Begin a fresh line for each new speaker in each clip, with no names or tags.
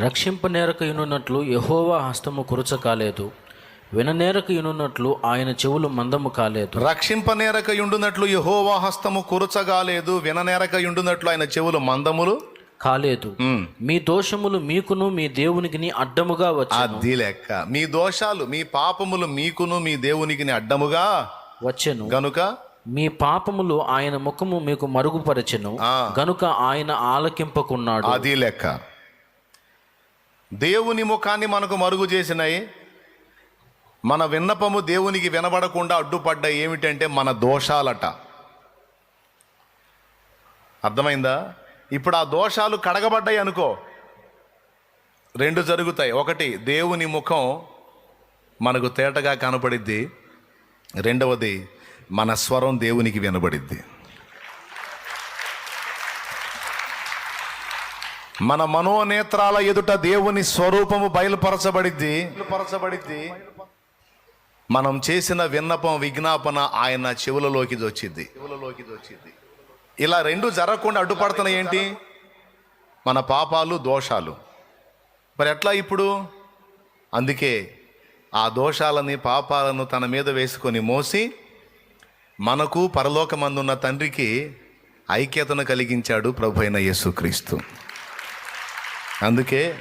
రక్షింపనేరక ఇనున్నట్లు యహోవా హస్తము కురచ కాలేదు. విననేరక ఇనున్నట్లు ఆయన చెవులు మందము కాలేదు.
రక్షింపనేరక యుండునట్లు యహోవా హస్తము కురచగాలేదు విననేరక యుండునట్లు ఆయన చెవులు మందములు
కాలేదు. మీ దోషములు మీకును మీ దేవునికి అడ్డముగా వచ్చి
అది లెక్క. మీ దోషాలు మీ పాపములు మీకును మీ దేవునికి అడ్డముగా
వచ్చెను.
గనుక?
మీ పాపములు ఆయన ముఖము మీకు మరుగుపరచెను. గనుక ఆయన ఆలకింపకున్నాడు.
అది లెక్క. దేవుని ముఖాన్ని మనకు మరుగు చేసినాయి. మన విన్నపము దేవునికి వినబడకుండా అడ్డుపడ్డాయి ఏమిటంటే మన దోషాలట. అర్థమైందా? ఇప్పుడు ఆ దోషాలు కడగబడ్డాయి అనుకో. రెండు జరుగుతాయి. ఒకటి దేవుని ముఖం మనకు తేటగా కనపడిద్ది. రెండవది మన స్వరం దేవునికి వినబడిద్ది. మన మనోనేత్రాల ఎదుట దేవుని స్వరూపము బయలుపరచబడిద్ది. బయలుపరచబడిద్ది. మనం చేసిన విన్నపం విజ్ఞాపన ఆయన చెవులలోకి వచ్చింది చెవులలోకి వచ్చింది ఇలా రెండు జరగకుండా అడ్డుపడుతున్నాయి ఏంటి? మన పాపాలు దోషాలు. మరి ఎట్లా ఇప్పుడు? అందుకే ఆ దోషాలని పాపాలను తన మీద వేసుకొని మోసి మనకు పరలోకమందున్న తండ్రికి ఐక్యతను కలిగించాడు ప్రభు అయిన యేసుక్రీస్తు. అందుకే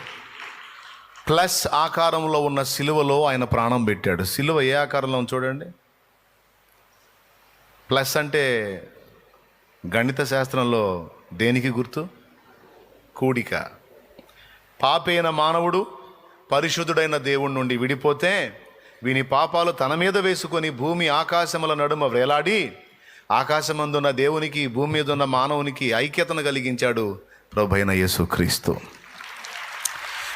ప్లస్ ఆకారంలో ఉన్న సిలువలో ఆయన ప్రాణం పెట్టాడు. సిలువ ఏ ఆకారంలో చూడండి. ప్లస్ అంటే గణిత శాస్త్రంలో దేనికి గుర్తు? కూడిక. పాపైన మానవుడు పరిశుద్ధుడైన దేవుడి నుండి విడిపోతే వీని పాపాలు తన మీద వేసుకొని భూమి ఆకాశముల నడుమ వేలాడి ఆకాశమందున్న దేవునికి భూమి మీద ఉన్న మానవునికి ఐక్యతను కలిగించాడు ప్రభైన యేసుక్రీస్తు.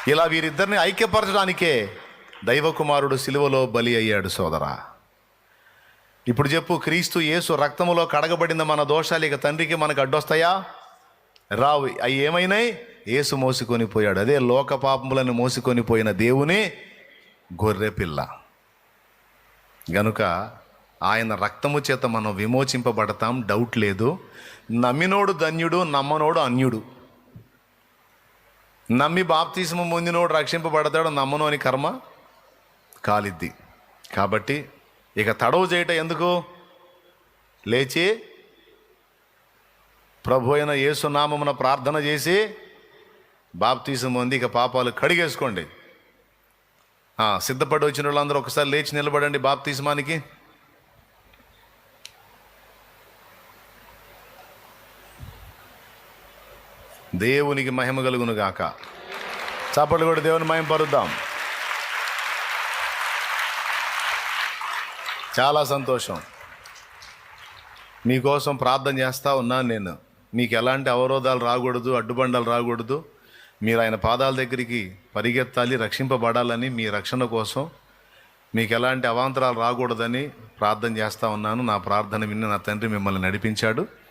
ఇలా వీరిద్దరిని ఐక్యపరచడానికే దైవకుమారుడు సిలువలో బలి అయ్యాడు సోదరా. ఇప్పుడు చెప్పు క్రీస్తు యేసు రక్తములో కడగబడిన మన దోషాలు ఇక తండ్రికి మనకు అడ్డొస్తాయా? రావు అవి ఏమైనాయి? యేసు మోసుకొని పోయాడు. అదే లోక పాపములను మోసుకొని పోయిన దేవుని గొర్రె పిల్ల. గనుక ఆయన రక్తము చేత మనం విమోచింపబడతాం డౌట్ లేదు. నమ్మినోడు ధన్యుడు నమ్మనోడు అన్యుడు. నమ్మి బాప్తీసము పొందినోడు రక్షింపబడతాడు నమ్మను అని కర్మ కాలిద్ది. కాబట్టి ఇక తడవు చేయట ఎందుకు? లేచి ప్రభు అయిన యేసునామమున ప్రార్థన చేసి బాప్తీసం పొంది ఇక పాపాలు కడిగేసుకోండి. సిద్ధపడి వచ్చిన వాళ్ళందరూ ఒకసారి లేచి నిలబడండి బాప్తీసమానికి. దేవునికి మహిమ కలుగును గాక. చప్పట్లు కూడా దేవుని మహిమ పరుద్దాం. చాలా సంతోషం. మీకోసం ప్రార్థన చేస్తూ ఉన్నాను నేను. మీకు ఎలాంటి అవరోధాలు రాకూడదు అడ్డుబండలు రాకూడదు. మీరు ఆయన పాదాల దగ్గరికి పరిగెత్తాలి రక్షింపబడాలని మీ రక్షణ కోసం మీకు ఎలాంటి అవాంతరాలు రాకూడదని ప్రార్థన చేస్తూ ఉన్నాను. నా ప్రార్థన విని నా తండ్రి మిమ్మల్ని నడిపించాడు.